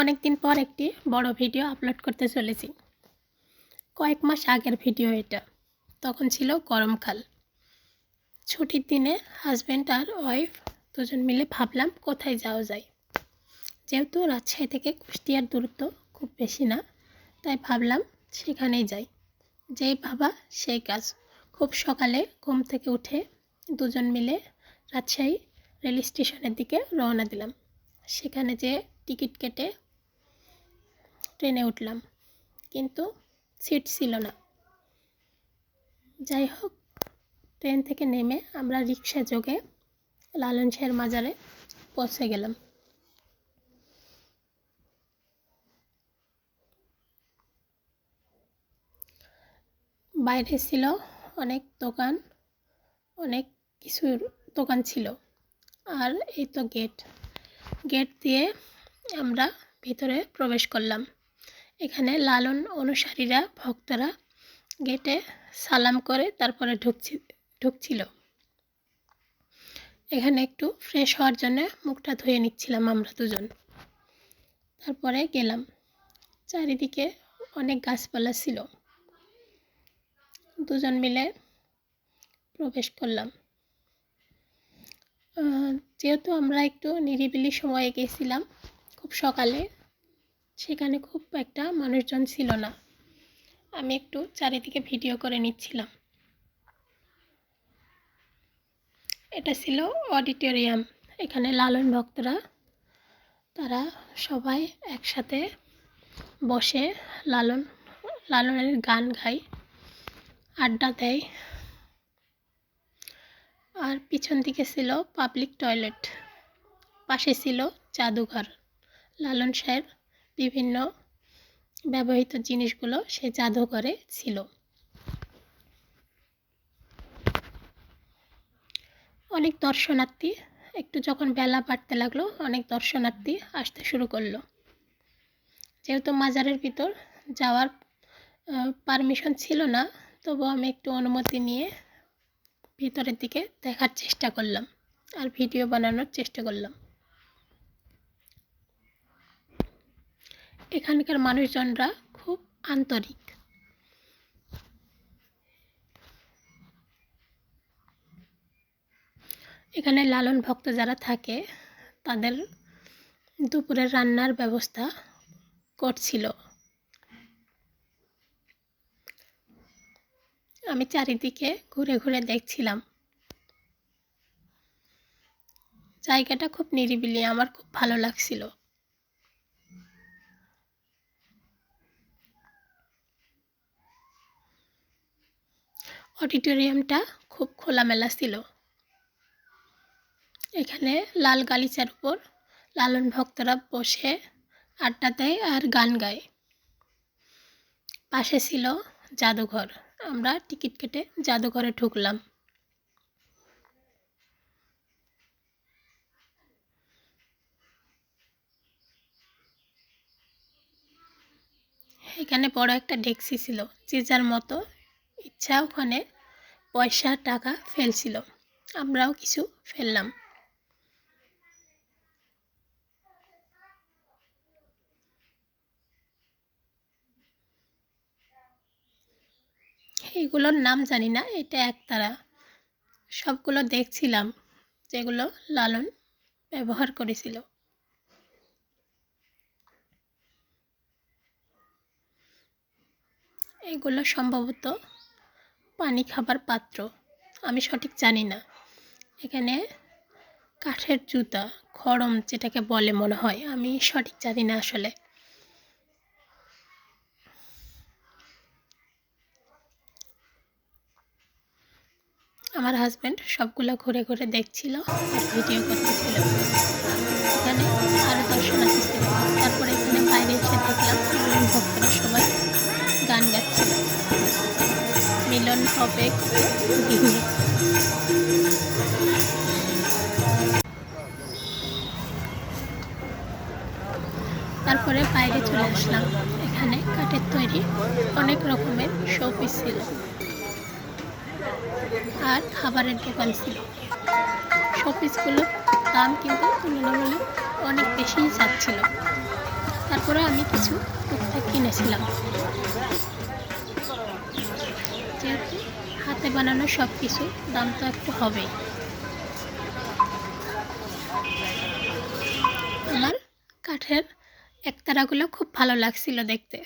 অনেক দিন পর একটি বড় ভিডিও আপলোড করতে চলেছি। কয়েক মাস আগের ভিডিও এটা। তখন ছিল গরমকাল ছুটির দিনে হাজব্যান্ড আর ওয়াইফ দুজন মিলে ভাবলাম কোথায় যাওয়া যায়। যেহেতু রাজশাহী থেকে কুষ্টিয়ার দূরত্ব খুব বেশি না, তাই ভাবলাম সেখানেই যাই। যেই ভাবা সেই কাজ। খুব সকালে ঘুম থেকে উঠে দুজন মিলে রাজশাহী রেল স্টেশনের দিকে রওনা দিলাম। সেখানে যে টিকিট কেটে ট্রেনে উঠলাম। কিন্তু সিট ছিল না। যাই হোক, ট্রেন থেকে নেমে আমরা রিক্সা যোগে লালন শাহের মাজারে পৌঁছে গেলাম। বাইরে ছিল অনেক দোকান, অনেক কিছুর দোকান ছিল। আর এই তো গেট। গেট দিয়ে আমরা ভিতরে প্রবেশ করলাম। এখানে লালন অনুসারীরা, ভক্তরা গেটে সালাম করে তারপরে ঢুকছি, ঢুকছিল। এখানে একটু ফ্রেশ হওয়ার জন্য মুখটা ধুয়ে নিচ্ছিলাম আমরা দুজন। তারপরে গেলাম। চারিদিকে অনেক গাছপালা ছিল। দুজন মিলে প্রবেশ করলাম। যেহেতু আমরা একটু নিরিবিলি সময়ে গেছিলাম, খুব সকালে সেখানে খুব একটা মানুষজন ছিল না। আমি একটু চারিদিকে ভিডিও করে নিচ্ছিলাম। এটা ছিল অডিটোরিয়াম। এখানে লালন ভক্তরা, তারা সবাই একসাথে বসে লালন, লালনের গান গায়, আড্ডা দেয়। আর পিছন দিকে ছিল পাবলিক টয়লেট, পাশে ছিল জাদুঘর। লালন শাহের বিভিন্ন ব্যবহৃত জিনিসগুলো সে জাদুঘরে ছিল। অনেক দর্শনার্থী একটু যখন বেলা বাড়তে লাগল, অনেক দর্শনার্থী আসতে শুরু করল। যেহেতু মাজারের ভিতর যাওয়ার পারমিশন ছিল না তবু আমি একটু অনুমতি নিয়ে ভিতরের দিকে দেখার চেষ্টা করলাম আর ভিডিও বানানোর চেষ্টা করলাম। এখানকার মানুষজনরা খুব আন্তরিক। এখানে লালন ভক্ত যারা থাকে, তাদের দুপুরের রান্নার ব্যবস্থা করছিল। আমি চারিদিকে ঘুরে ঘুরে দেখছিলাম। জায়গাটা খুব নিরিবিলি, আমার খুব ভালো লাগছিল। অডিটোরিয়ামটা খুব খোলামেলা ছিল। এখানে লাল গালিচার উপর লালন ভক্তরা বসে আড্ডা দেয় আর গান গায়। পাশে ছিল জাদুঘর। আমরা টিকিট কেটে জাদুঘরে ঢুকলাম। এখানে বড় একটা ডেক্সি ছিল। যে যার মতো ইচ্ছা ওখানে পয়সা, টাকা ফেলছিল। আমরাও কিছু ফেললাম। এগুলোর নাম জানি না, এটা একতারা। সবগুলো দেখছিলাম, যেগুলো লালন ব্যবহার করেছিল। এগুলো সম্ভবত পানি খাবার পাত্র? আমি সঠিক জানি না। এখানে কাঠের জুতা, খড়ম যেটাকে বলে মনে হয়, আমি সঠিক জানি না আসলে। আমার হাজব্যান্ড সবগুলো ঘুরে ঘুরে দেখছিল ভিডিও করতেছিল। এখানে আরও দর্শনার্থী তারপরে বাইরে চলে আসলাম। এখানে কাঠের তৈরি অনেক রকমের শোপিস ছিল। আর খাবারের দোকান ছিল। শোপিসগুলোর দাম কিন্তু তুলনামূলক অনেক বেশিই যাচ্ছিল। তারপরে আমি কিছু টুকটাক কিনেছিলাম যেহেতু হাতে বানানো সব কিছু, দাম তো একটু হবে আমার কাঠের একতারাগুলো খুব ভালো লাগছিল দেখতে।